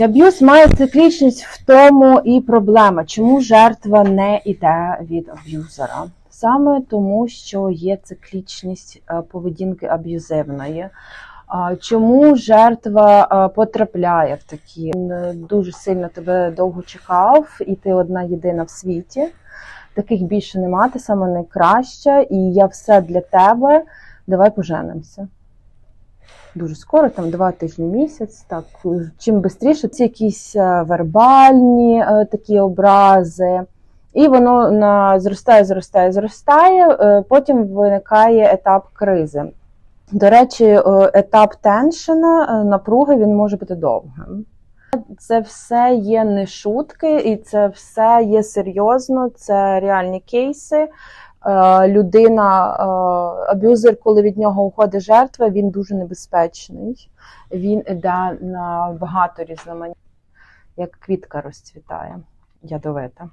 Аб'юз має циклічність в тому і проблема, чому жертва не йде від аб'юзера. Саме тому, що є циклічність е, поведінки аб'юзивної. Чому жертва е, потрапляє в такі Він, е, дуже сильно тебе довго чекав, і ти одна єдина в світі. Таких більше нема, ти саме найкраща, і я все для тебе. Давай поженимося. Дуже скоро, там два тижні місяць. Так чим швидше, ці якісь е, вербальні е, такі образи. І воно на зростає, зростає, зростає. е, Потім виникає етап кризи. До речі, етап теншена, напруги, він може бути довгим. Це все є не шутки, і це все є серйозно, це реальні кейси. Е, Людина, е, аб'юзер, коли від нього уходить жертва, він дуже небезпечний. Він йде на багато різноманітних, як квітка розцвітає, ядовита.